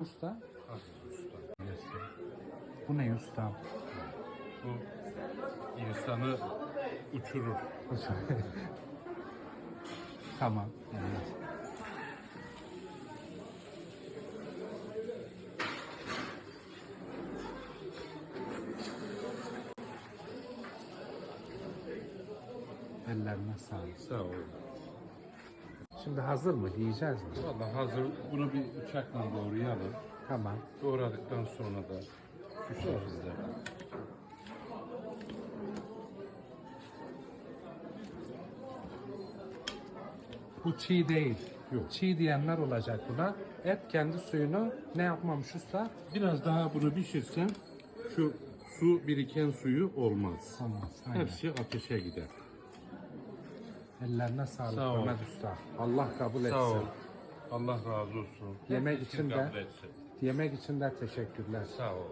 Usta, Aziz Usta. Bu ne usta? Bu insanı uçurur. tamam. Evet. Ellerine sağlık. Sağ ol. Şimdi hazır mı? Yiyeceğiz mi? Valla hazır. Bunu bir bıçakla doğrayalım. Tamam. Doğradıktan sonra da şu şekilde. Bu çiğ değil. Yok. Çiğ diyenler olacak buna. Et kendi suyunu ne yapmamış usta? Biraz daha bunu pişirsem şu su biriken suyu olmaz. Olmaz. Aynen. Hepsi ateşe gider. Ellerine sağlık Sağ ol. Mehmet Usta. Allah kabul etsin. Sağ ol. Allah razı olsun. Yemek için de- kabul etsin. Yemek için de teşekkürler. Sağ ol.